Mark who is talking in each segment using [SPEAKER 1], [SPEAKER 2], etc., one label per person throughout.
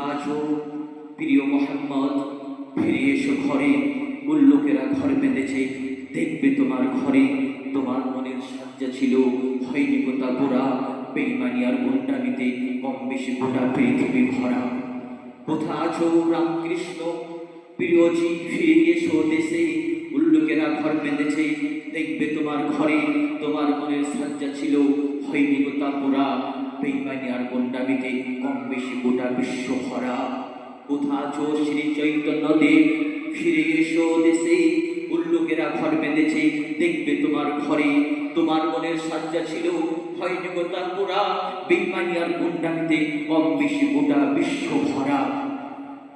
[SPEAKER 1] আছো প্রিয় মোহাম্মদ, ফিরে এসো ঘরে। উল্লোকেরা ঘর বেঁধেছে। দেখবে তোমার ঘরে। তোমার মনের সাজ্জা ছিল। হয়নি গোটা গোড়া। বেইমানি আর গুন্ডামিতে কম বেশি গোটা পৃথিবী ভরা। কোথা আছো রামকৃষ্ণ? প্রিয়জি ফিরে এসো দেশে। উল্লোকেরা ঘর বেঁধেছে। দেখবে তোমার ঘরে। তোমার মনের সাজ্জা ছিল। হয়নি গোটা পোড়া বেইমানি আর গন্ডামিতে কম বেশি গোটা বিশ্ব ভরা। কোথা আছো শ্রী চৈতন্য দেব ফিরে এসো দেশে। উল্লোকেরা ঘর বেঁধেছে, দেখবে তোমার ঘরে। তোমার মনের সাজ্জা ছিল হয়নি গোটা পোড়া। বেইমানি আর গন্ডামিতে কম বেশি গোটা বিশ্ব ভরা।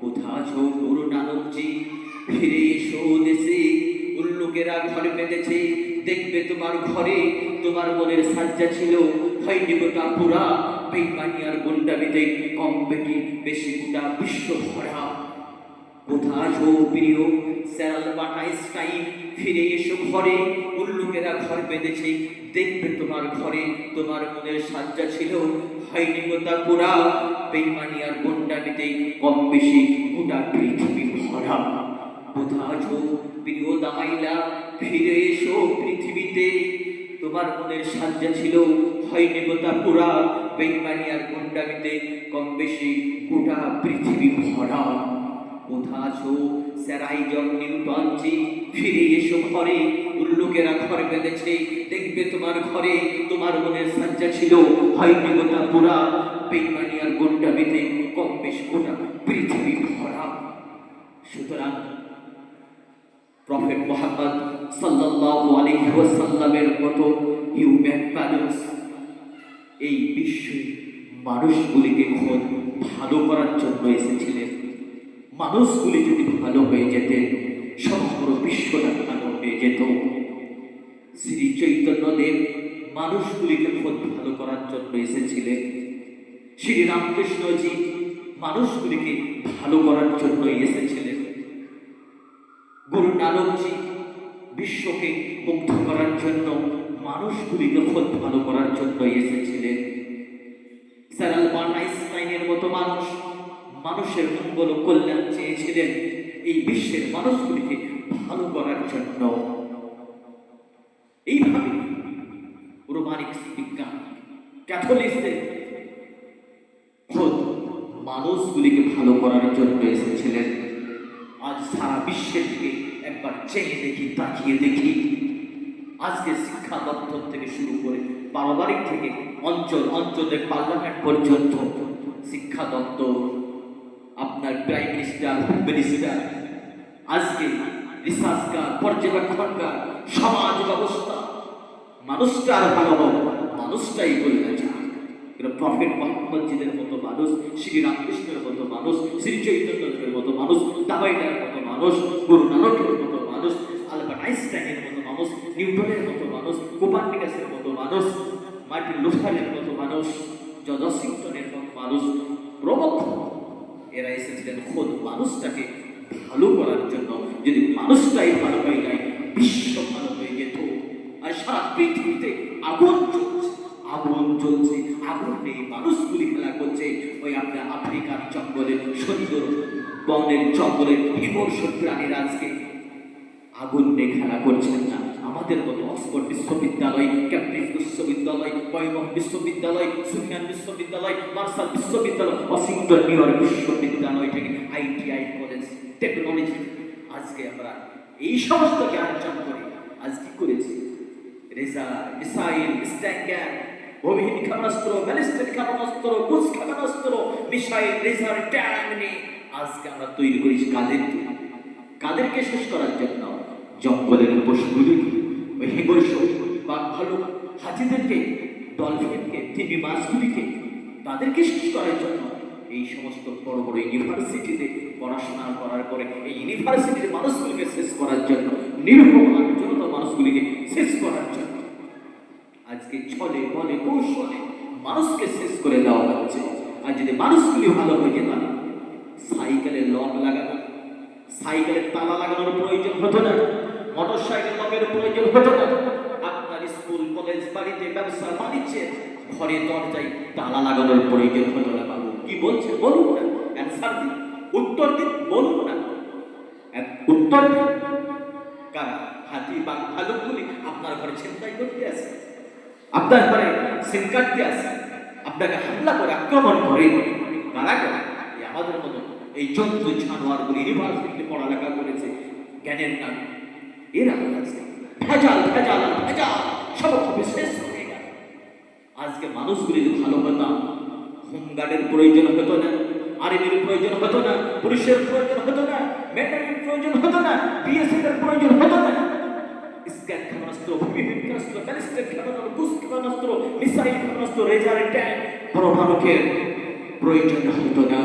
[SPEAKER 1] কোথা আছো গুরু নানকজি? ফিরে এসো দেশে। উল্লোকেরা ঘর বেঁধেছে দেখবে তোমার ঘরে, তোমার মনের সাজ্জা ছিল। হয়নি গোটা পুরা বেইমানি আর কম বেশি বেশি গোটা বিশ্ব ভরা প্রিয় স্যারাল বাটাইস্টাইন ফিরে এসো ঘরে, উল্লুকেরা ঘর বেঁধেছে। দেখবে তোমার ঘরে, তোমার মনের সাজ্জা ছিল। হয়নি গোটা পুরা বেইমানি আর কম বেশি গোটা পৃথিবী ভরা। কোথা আছো প্রিয় দামাইলা? ফিরে এসো পৃথিবীতে তোমার মনের সাজ্জা ছিল। হয় নেবতা পুরা। বেইমানি আর গন্ডামিতে কম বেশি গোটা পৃথিবী ভরা। কোথা আছো, স্যারাই জন নিউটনজি ফিরে এসো ঘরে। উল্লুকেরা ঘর বেঁধেছে, দেখবে তোমার ঘরে। তোমার মনের সাজ্জা ছিল হয়নি গোটা পুরা। বেইমানি আর গন্ডামিতে কম বেশ গোটা পৃথিবী ভরা। সুতরাং প্রফেট মোহাম্মদ সাল্লাল্লাহু আলাইহি ওয়াসাল্লামের মতো হিউম্যান মানুষ, এই বিশ্বে মানুষগুলিকে খোঁজ ভালো করার জন্য এসেছিলেন। মানুষগুলি যদি ভালো হয়ে যেতেন, সমগ্র বিশ্বটা ভালো হয়ে যেত। শ্রী চৈতন্যদেব মানুষগুলিকে খোঁজ ভালো করার জন্য এসেছিলেন। শ্রী রামকৃষ্ণজি মানুষগুলিকে ভালো করার জন্যই এসেছিলেন। গুরু নানকজি বিশ্বকে মুগ্ধ করার জন্য, মানুষগুলিকে খোঁজ ভালো করার জন্য এসেছিলেন। স্যার আলবার্ট আইনস্টাইনের মতো মানুষ, মানুষের মঙ্গল কল্যাণ চেয়েছিলেন এই বিশ্বের মানুষগুলিকে ভালো করার জন্য। এইভাবে রোমানিক বিজ্ঞান, ক্যাথলিকদের খোঁজ মানুষগুলিকে ভালো করার জন্য এসেছিলেন। আজ সারা বিশ্বের দিকে একবার চেয়ে দেখি, তাকিয়ে দেখি। আজকে শিক্ষা দপ্তর থেকে শুরু করে পারিবারিক থেকে অঞ্চল অঞ্চলের পার্লামেন্ট পর্যন্ত শিক্ষা দপ্তর, আপনার প্রাইম মিনিস্টার হোম মিনিস্টার, আজকে রিসার্চকার পর্যবেক্ষণকার সমাজ ব্যবস্থা, মানুষটার ভালো মানুষটাই চায়। কিন্তু প্রফেট মোহাম্মদজিদের মতো মানুষ শ্রী রামকৃষ্ণের মতো মানুষ শ্রী চৈতন্যদেবের মতো মানুষ দাবাইটার মতো মানুষ গুরু নানকের মতো মানুষ আলবার্ট আইনস্টাইনের মতো মানুষ নিউটনের মতো মানুষ কোপার্নিকাসের মতো মানুষ মার্টিন লুথারের মতো মানুষ জর্জ ওয়াশিংটনের মতো মানুষ প্রমুখ এরা এসেছিলেন খোদ মানুষটাকে ভালো করার জন্য যদি মানুষটাই ভালো হয়ে যায় বিশ্ব ভালো হয়ে যেত আর সারা পৃথিবীতে আগুন চলছে আগুন চলছে আগুন নেই মানুষগুলি খেলা করছে। ওই আপনার আফ্রিকার জঙ্গলে সুন্দর বনের জঙ্গলের হিমর্ষ প্রাণীরা আজকে আগুন নিয়ে খেলা করছেন না। আমাদের মতো অক্সফোর্ড বিশ্ববিদ্যালয় ক্যামব্রিজ বিশ্ববিদ্যালয়, বয়মন বিশ্ববিদ্যালয়, সুফিয়ান বিশ্ববিদ্যালয়, মার্শাল বিশ্ববিদ্যালয়, ওয়াশিংটন, নিউ ইয়র্ক বিশ্ববিদ্যালয় থেকে আইটিআই কলেজ টেকনোলজি। আজকে আমরা এই সমস্ত জ্ঞান অর্জন করে আজ কি করেছি রেজার মিসাইল স্ট্যাঙ্গার অভিহীন ক্ষেপণাস্ত্র ব্যালিস্টিক ক্ষেপণাস্ত্র কুচ ক্ষেপণাস্ত্র মিসাইল রেজার ট্যাঙ্ক নিয়ে আজকে আমরা তৈরি করেছি কাদেরকে কাদেরকে শেষ করার জন্য? জঙ্গলের পশুগুলিকে, ওই হিংস্র বা ভালো হাতিদেরকে, ডলফিনকে তিমি মাছগুলিকে তাদেরকে শেষ করার জন্য এই সমস্ত বড় বড় ইউনিভার্সিটিতে পড়াশোনা করার পরে এই ইউনিভার্সিটির মানুষগুলিকে শেষ করার জন্য নির্ভমান জনতা মানুষগুলিকে শেষ করার জন্য আজকে ছলে বলে কৌশলে মানুষকে শেষ করে দেওয়া হচ্ছে। আর যদি মানুষগুলি ভালো হয়ে যেতাম সাইকেলের লক লাগানো সাইকেলের তালা লাগানোর প্রয়োজন হতো না মোটর সাইকেল লকের প্রয়োজন হতো না। আপনার স্কুল, কলেজ, বাড়িতে ব্যবসা বাণিজ্যে ঘরে দরজায় তালা লাগানোর প্রয়োজন হতো না, বাবু। কি বলছে? বলুন না। অ্যান্সার দিন, উত্তর দিন, বলুন না। উত্তর দিন। কারা? হাতি বা ভালুকগুলি আপনার ঘরে ছিনতাই করতে আসে। আপনার ঘরে সিম আসে আপনাকে হামলা করে আক্রমণ করে কারা করে আমাদের মতো এই জন্তু জানোয়ারগুলি ইউনিভার্সিটিতে পড়ালেখা করেছে, জ্ঞানের নামে এরা আছে ভেজাল ভেজাল ভেজাল সব হবে শেষ হয়ে গেল। আজকে মানুষগুলি যদি ভালো হতাম হোমগার্ডের প্রয়োজন হতো না, আর্মির প্রয়োজন হতো না পুলিশের প্রয়োজন হতো না, মেটারির প্রয়োজন হতো না বিএসএফ এর প্রয়োজন হতো না। বিভিন্ন ক্ষেপণাস্ত্র ব্যালিস্টিক ক্ষেপণাস্ত্র মিসাইল ক্ষেপণাস্ত্র রেজার, ট্যাঙ্ক। পরমাণুকের প্রয়োজন হতো না।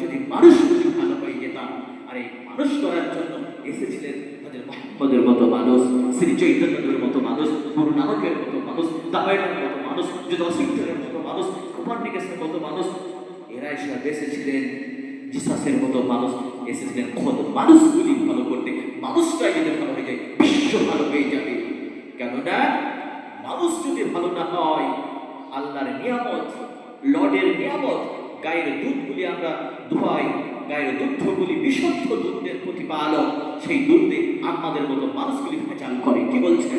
[SPEAKER 1] যদি মানুষ যদি ভালো হয়ে যেতাম, আর এই মানুষ করার জন্য এসেছিলেন তাদের মোহাম্মদের মতো মানুষ, শ্রী চৈতন্যদের মতো মানুষ, গুরু নানকের মতো মানুষ দাবাইনের মতো মানুষ যুদ্ধ সিংহের মতো মানুষ কুপারনিকেসের মতো মানুষ, এরা এসে এসেছিলেন। জিসাসের মতো মানুষ এসেছিলেন। খোদ মানুষগুলি ভালো করতে, মানুষটাই যদি ভালো হয়ে যায়, বিশ্ব ভালো হয়ে যাবে। কেননা মানুষ যদি ভালো না হয়, আল্লাহর নিয়ামত, লর্ডের নিয়ামত, গায়ের দুধগুলি আমরা ধোয়াই, গায়ের দুগ্ধগুলি বিশুদ্ধ দুধের প্রতিপালক, সেই দুধে আমাদের মতো মানুষগুলি ভেজাল করে। কি বলছে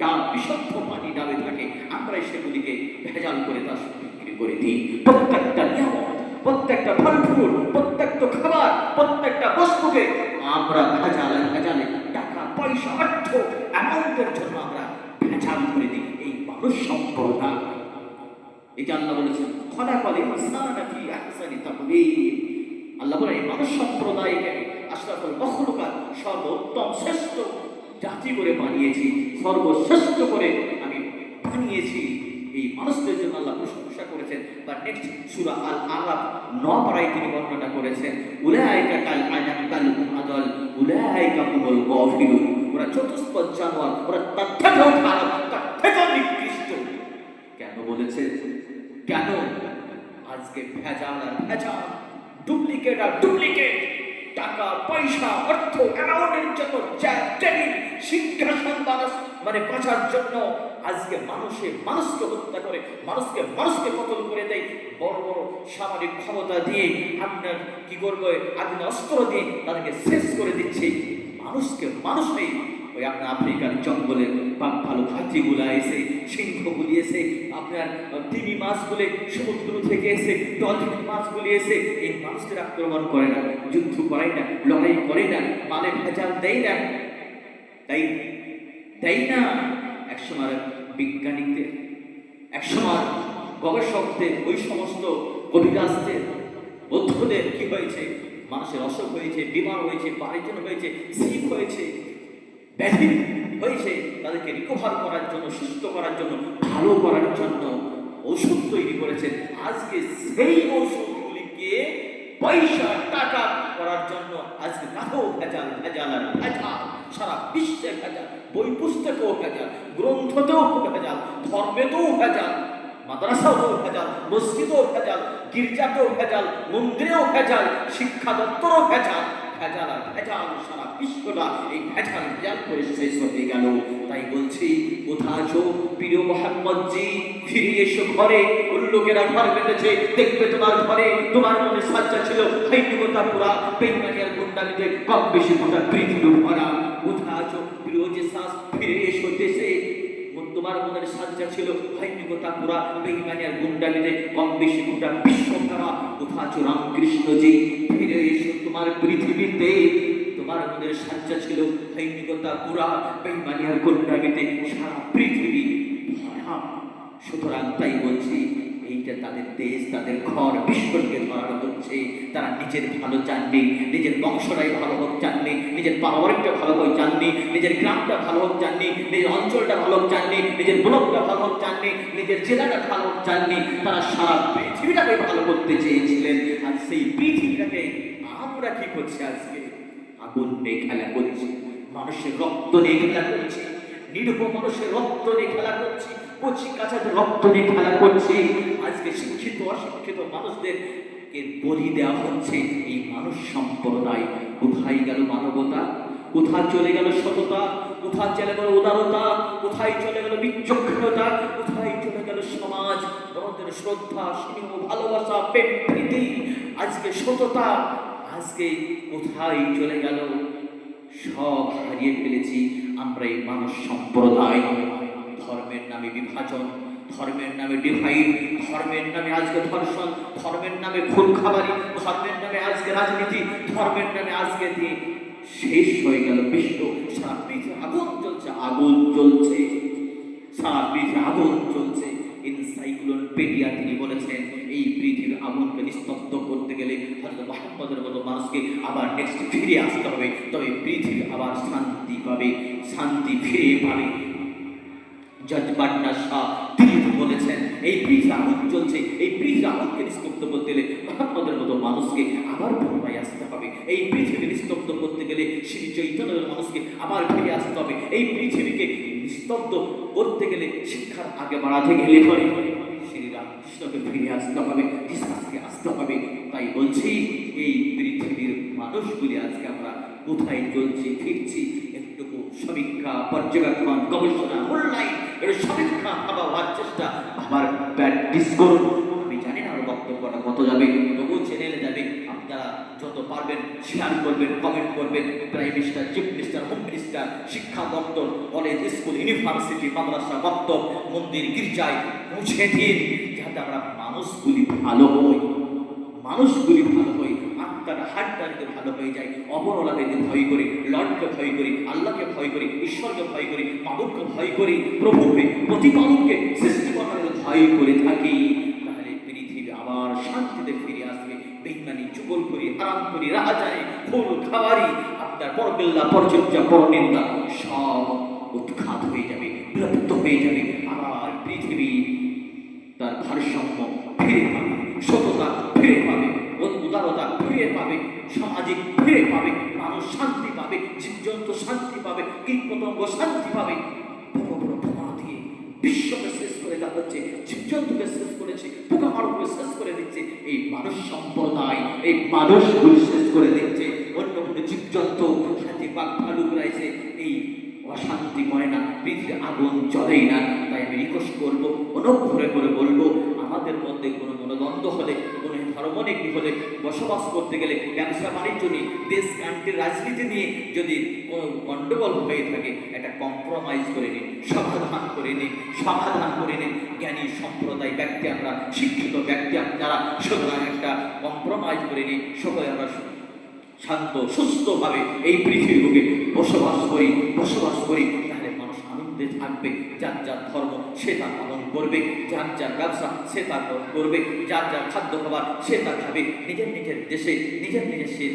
[SPEAKER 1] ডাব বিশুদ্ধ পানি ডাবে থাকে, আমরা সেগুলিকে ভেজাল করে তার বিক্রি করে দিই। প্রত্যেকটা নিয়ামত, প্রত্যেকটা ফল ফুল, প্রত্যেকটা খাবার, প্রত্যেকটা বস্তুকে আমরা ভেজালে ভেজালে টাকা, পয়সা, অর্থ অ্যামাউন্টের জন্য আমরা ভেজাল করে দিই এই মানুষ এই যে আল্লাহ বলেছেন খনা কলে আল্লাহ বলে এই মানুষ সম্প্রদায়কে সর্বোত্তম শ্রেষ্ঠ জাতি করে বানিয়েছি, সর্বশ্রেষ্ঠ করে আমি বানিয়েছি। এই মানুষদের জন্য আল্লাহ প্রশংসা করেছেন। বা নেক্সট সূরা আল আরাব ন পারায় তিনি বর্ণনা করেছেন, উলাইকা কাল আনাম কাল আদল উলাইকা হুমুল গাফিরুন ওরা চতুষ্পদ ওরা তার খারাপ তার নিকৃষ্ট। কেন বলেছে? কেন? আজকে ভেজাল আর ভেজাল ডুপ্লিকেট আর ডুপ্লিকেট টাকা, পয়সা, অর্থ, অ্যামাউন্টের জন্য টেবিল, সিংহাসন মানুষ মানে বাঁচার জন্য আজকে মানুষে মানুষকে হত্যা করে, মানুষকে মানুষকে কতল করে দেয়। বড় বড় সামরিক ক্ষমতা দিয়ে আপনার কি করব? আগুনে অস্ত্র দিয়ে তাদেরকে শেষ করে দিচ্ছে। মানুষকে মানুষই ওই আপনার আফ্রিকার জঙ্গলে বাঘ ভালো হাতিগুলা এসে, সিংহগুলি এসে, আপনার তিমি মাছগুলি সমুদ্র থেকে এসে ডলফিন মাছগুলি এসে, এই মানুষদের আক্রমণ করে না, যুদ্ধ করে না, লড়াই করে না, মালে ভেজাল দেয় না। তাই দেয় না। একসময় বিজ্ঞানীদের একসময় গবেষকদের, ওই সমস্ত কবিরাজদের, বৌদ্ধদের কি হয়েছে? মানুষের অসুখ হয়েছে, বিমার হয়েছে পারিজন হয়েছে শীত হয়েছে, ব্যাধি হয়েছে, তাদেরকে রিকভার করার জন্য, সুস্থ করার জন্য, ভালো করার জন্য ওষুধ তৈরি করেছেন। আজকে সেই ওষুধগুলিকে পয়সা, টাকা করার জন্য আজকে তাকেও ভেজাল ভেজাল আর ভেজাল, সারা বিশ্বে ভেজাল, বই পুস্তকেও ভেজাল, গ্রন্থতেও ভেজাল, ধর্মেতেও ভেজাল, মাদ্রাসাতেও ভেজাল, মসজিদেও ভেজাল গির্জাতেও ভেজাল, মন্দিরেও ভেজাল শিক্ষা দপ্তরও ভেজাল ভেজাল আর ভেজাল সারা বিশ্বটা এই ভেজাল ভেজাল করে শেষ হয়ে গেল। তাই বলছি কোথাছো প্রিয় মোহাম্মদ জি ফিরে এসো ঘরে। লোকেরা ঘর বেঁধেছে, দেখবে তোমার ঘরে। তোমার মনে সাজ্জা ছিল হৈমিকতা পুরা বেইমানিয়ার গুন্ডামিতে কম বেশি গোটা পৃথিবী ভরা। কোথাছো প্রিয় যে শ্বাস ফিরে এসো তোমার মনের সাজ্জা ছিল। পুরা গুন্ডালিতে কম বেশি গোটা রামকৃষ্ণজি ফিরে এসো তোমার পৃথিবীতে। তোমার মনের সাজ্জা ছিল। হৈমিকতা পুরা গুন্ডালিতে সারা পৃথিবী সুতরাং তাই তাদের দেশ, তাদের ঘর, বিশ্বকে ধরানো হচ্ছে। তারা নিজের ভালো চাননি, নিজের বংশটাই ভালো হোক চাননি, নিজের পারিবারিকটা ভালো হোক চাননি, নিজের গ্রামটা ভালো হোক চাননি, নিজের অঞ্চলটা ভালো হোক চাননি, নিজের ব্লকটা ভালো হোক চাননি, নিজের জেলাটা ভালো হোক চাননি। তারা সারা পৃথিবীটাকে ভালো করতে চেয়েছিলেন আর সেই পৃথিবীটাকে আমরা কি করছি আজকে? আগুন নিয়ে খেলা করছি, মানুষের রক্ত নিয়ে খেলা করছি নিরূপ মানুষের রক্ত নিয়ে খেলা করছি কচি কাছাতে রক্ত নিয়ে খেলা করছি, আজকে শিক্ষিত, অশিক্ষিত মানুষদের কে বলি দেওয়া হচ্ছে, এই মানুষ সম্প্রদায় কোথায় গেল মানবতা? কোথায় চলে গেল সততা? কোথায় চলে গেল উদারতা? কোথায় চলে গেল বিচক্ষণতা? কোথায় চলে গেল সমাজ? তোমাদের শ্রদ্ধা, স্নেহ, ভালোবাসা, প্রেম, প্রীতি, আজকে সততা, আজকে কোথায় চলে গেল? সব হারিয়ে ফেলেছি আমরা এই মানুষ সম্প্রদায়। নামে বিভাজন, ধর্মের নামে ডিভাইড ধর্মের নামে আজকে ধর্ষণ, ধর্মের নামে খুন খাবারি ধর্মের নামে আজকে রাজনীতি, ধর্মের নামে আজকে দিয়ে শেষ হয়ে গেল বিশ্ব। সারা পৃথিবী আগুন চলছে আগুন চলছে সারা পৃথিবী আগুন চলছে ইনসাইক্লোপিডিয়া তিনি বলেছেন, এই পৃথিবীর আগুনকে নিস্তব্ধ করতে গেলে হয়তো মোহাম্মদের মতো মানুষকে আবার নেক্সট ফিরে আসতে হবে। তবে পৃথিবী আবার শান্তি পাবে, শান্তি ফিরে পাবে। জজ শাহ তিনি বলেছেন, এই পৃথিবী আগুন চলছে, এই পৃথিবী আগুনকে নিস্তব্ধ করতে গেলে মোহাম্মদের মতো মানুষকে আবার পুনরায় আসতে হবে। এই পৃথিবী নিস্তব্ধ করতে গেলে শ্রী চৈতন্যের মানুষকে আবার ফিরে আসতে হবে। এই পৃথিবীকে নিস্তব্ধ করতে গেলে শিক্ষার আগে বাড়াতে গেলে পরে শ্রী রামকৃষ্ণকে ফিরে আসতে হবে বিশ্বাসকে আসতে হবে। তাই বলছি, এই পৃথিবীর মানুষগুলি আজকে আমরা কোথায় চলছি ফিরছি, একটুকু সমীক্ষা, পর্যবেক্ষণ, গবেষণা, মূল্যায়ন এর সমীক্ষা ভাবা হওয়ার চেষ্টা, আমার প্র্যাকটিস করুন। আমি জানি না আমার বক্তব্যটা কত যাবে, তবুও চ্যানেলে যাবে। আপনারা যত পারবেন শেয়ার করবেন কমেন্ট করবেন prime minister chief minister home minister শিক্ষা দপ্তর কলেজ স্কুল ইউনিভার্সিটি মাদ্রাসা বক্তব মন্দির, গির্জায় পৌঁছে দিন, যাতে আমরা মানুষগুলি ভালো হই। মানুষগুলি ভালো হই। আত্মাটা হাটটা যদি ভালো হয়ে যায় অপরলাকে যদি ভয় করি, লর্ডকে ভয় করি, আল্লাহকে ভয় করি, ঈশ্বরকে ভয় করি মাবুদকে ভয় করি, প্রভুকে, প্রতিপালককে, সৃষ্টিকর্তাকে ভয় করে থাকি, তাহলে পৃথিবী আবার শান্তিতে ফিরে আসবে। বেইমানি চুগল করি আরাম করি রাজারে ফুল খাওয়ারি আপনার পরবিল্লা পরচর্চা, পরনিন্দা, সব উৎখাত হয়ে যাবে বিলুপ্ত হয়ে যাবে। আবার পৃথিবী তার ভারসাম্য ফিরে পাবে সততা ফিরে পাবে ও- উদারতা ফিরে পাবে ফিরে পাবে। মানুষ শান্তি পাবে, জীবজন্তু শান্তি পাবে কীট পতঙ্গ শান্তি পাবে। বিশ্বকে শেষ করে জীবজন্তুকে শেষ করেছে শেষ করে দিচ্ছে। এই মানুষ সম্প্রদায়, এই শেষ করে দিচ্ছে। অন্য কোনো জীবজন্তু হাতি বাঘ ভালুক এই অশান্তি করে না, পৃথিবীর আগুন জ্বলেই না। তাই আমি রিকোয়েস্ট করব, অনুগ্রহ করে বলব আমাদের মধ্যে কোনো মনোদ্বন্দ্ব হলে, কোনো ধর্মনীতি হলে, বসবাস করতে গেলে ব্যবসা বাণিজ্য নিয়ে দেশ কান্ট্রির রাজনীতি নিয়ে যদি কোনো গণ্ডগোল হয়ে থাকে, একটা কম্প্রোমাইজ করে নিন, সমাধান করে নিন, সমাধান করে নিন। জ্ঞানী সম্প্রদায় ব্যক্তি আমরা, শিক্ষিত ব্যক্তি আপনারা সুতরাং একটা কম্প্রোমাইজ করে নিন, সকলে আমরা শান্ত, সুস্থভাবে এই পৃথিবীর বুকে বসবাস করি বসবাস করি। আনন্দে থাকবে, যার যার ধর্ম সে তার পালন করবে, যার যার ব্যবসা সে তার করবে, যার যার খাদ্য খাবার সে তা খাবে, নিজের নিজের দেশে, নিজের নিজের সে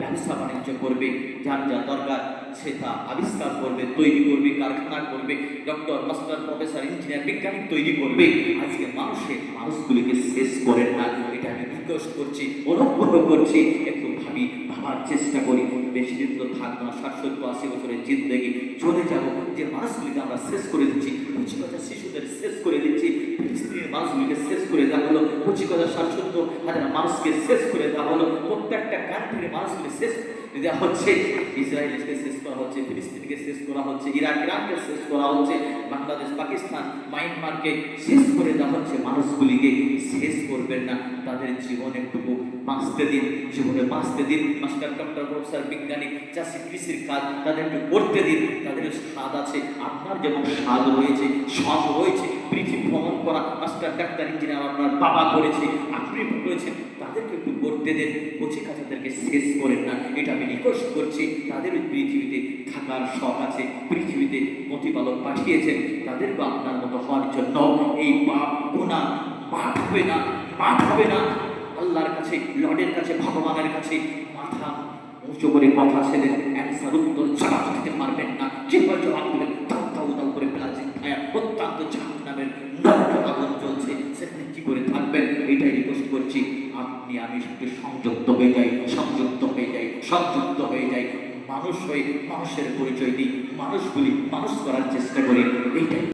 [SPEAKER 1] ব্যবসা বাণিজ্য করবে, যার যা দরকার সে তা আবিষ্কার করবে, তৈরি করবে, কারখানা করবে ডক্টর মাস্টার প্রফেসর ইঞ্জিনিয়ার বিজ্ঞানী তৈরি করবে। আজকে মানুষের মানুষগুলিকে শেষ করেন না, এটা আমি রিকোয়েস্ট করছি, অনুগ্রহ করছি, একটু ভাবি, ভাবার চেষ্টা করি। বেশি দিন তো থাকব না ষাট আশি বছরের জিন্দগি, চলে যাব যে মানুষগুলিকে আমরা শেষ করে দিচ্ছি কুচি কথা শিশুদের শেষ করে দিচ্ছি, স্ত্রীর মানুষগুলিকে শেষ করে দেওয়া হলো কুচি কথা স্বাচ্ছন্দ্য হাজার মানুষকে শেষ করে দেওয়া হলো, প্রত্যেকটা কান্ট্রির মানুষগুলি শেষ দেওয়া হচ্ছে ইসরায়েলকে শেষ করা হচ্ছে, ফিলিস্তিনকে শেষ করা হচ্ছে ইরাক ইরানকে শেষ করা হচ্ছে, বাংলাদেশ, পাকিস্তান, মায়ানমারকে শেষ করে দেওয়া হচ্ছে, মানুষগুলিকে শেষ করবেন না। তাদের জীবন একটুকু বাঁচতে দিন, জীবনে বাঁচতে দিন। মাস্টার ডক্টর প্রফেসর বিজ্ঞানী চাষি কৃষির কাজ তাদের একটু করতে দিন। তাদের স্বাদ আছে, আপনার যেমন স্বাদ রয়েছে শখ রয়েছে পৃথিবী ভ্রমণ করা মাস্টার ডাক্তার, ইঞ্জিনিয়ার আপনার বাবা করেছে, আপনি করেছেন তাদেরকে একটু করতে দেন কচি কাছাদেরকে শেষ করেন না। এটা আমি রিকোয়েস্ট করছি, তাদের পৃথিবীতে থাকার শখ আছে, পৃথিবীতে প্রতিপালক পাঠিয়েছেন, তাদেরকে আপনার মতো হওয়ার জন্য এই পাপ গুণা মাফ হবে না, মাফ হবে না। আল্লাহর কাছে, লর্ডের কাছে, ভগবানের কাছে মাথা উঁচু করে কথা ছেড়ে অ্যান্সার উত্তর জবাব দিতে পারবেন না। যেভাবে জবাব দেবেন। আগুন চলছে সেখানে কি করে থাকবেন? এটাই রিকোয়েস্ট করছি। আপনি আমি সাথে সংযুক্ত হয়ে যাই, সংযুক্ত হয়ে যাই, সংযুক্ত হয়ে যাই। মানুষ হয়ে মানুষের পরিচয় দিই, মানুষগুলি মানুষ করার চেষ্টা করি। এইটাই।